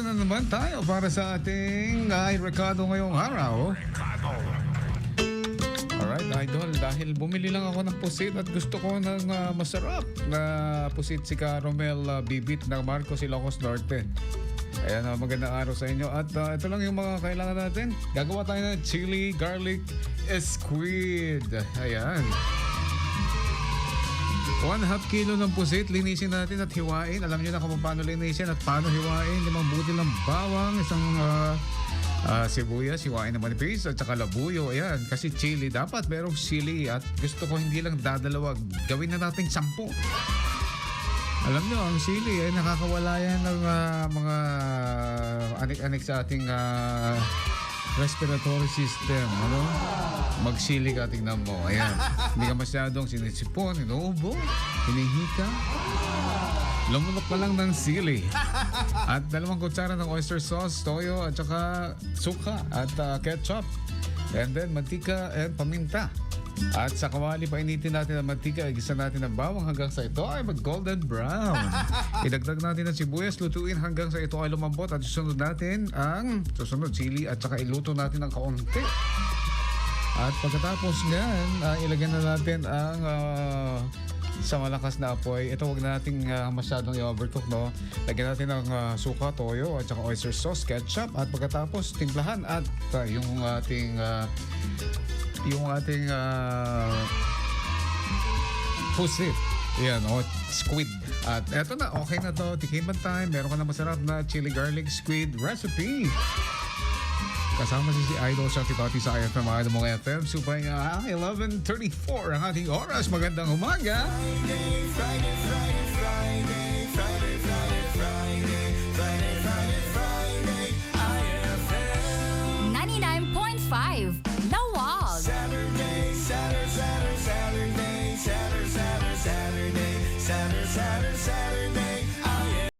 Ito na naman tayo para sa ating ay rekado ngayong araw. Alright, idol. Dahil bumili lang ako ng pusit at gusto ko ng ah, masarap na pusit si Caromel ah, Bibit ng Marcos Ilocos Norte. Ayan, ah, magandang araw sa inyo. At ah, ito lang yung mga kailangan natin. Gagawa tayo ng chili, garlic, squid. Ayan. One half kilo ng pusit, linisin natin at hiwain. Alam niyo na kung paano linisin at paano hiwain. Limang butil ng bawang, isang ah, ah, sibuyas, hiwain na manipis at saka labuyo. Ayan, kasi chili. Dapat merong chili at gusto ko hindi lang dadalawag. Gawin na natin sampu. Alam niyo, ang sili ay nakakawala yan ng ah, mga anik-anik sa ating ah, respiratory system. Ano? Magsili ka, tingnan mo. Ayan. Hindi ka masyadong sinisipon, inuubo, hinihika. Lumunok pa lang ng sili. At dalawang kutsara ng oyster sauce, toyo, at saka suka at ah, ketchup. And then mantika and paminta. At sa kawali, painitin natin ang mantika, igisa natin ang bawang hanggang sa ito ay mag-golden brown. Idagdag natin ang sibuyas, lutuin hanggang sa ito ay lumambot at susunod natin ang susunod chili at saka iluto natin ng kaunti. At pagkatapos niyan, ah, ilagyan na natin ang ah, sa malakas na apoy. Ito wag na nating ah, masyadong i-overcook, no? Lagyan natin ng ah, suka, toyo, at saka oyster sauce, ketchup. At pagkatapos, timplahan at ah, yung ating ah, yung ating ah, pusit. Yan, o squid. At eto na, okay na to. Tikiman time. Meron ka na masarap na chili garlic squid recipe. Kasama si si Idol sa Tipati sa IFM mga mong FM. Supay nga, ah, 11.34 ang ating oras. Magandang umaga. 99.5 The Wall. Saturday, Saturday, Saturday, Saturday, Saturday, Saturday, Saturday, Saturday, Saturday.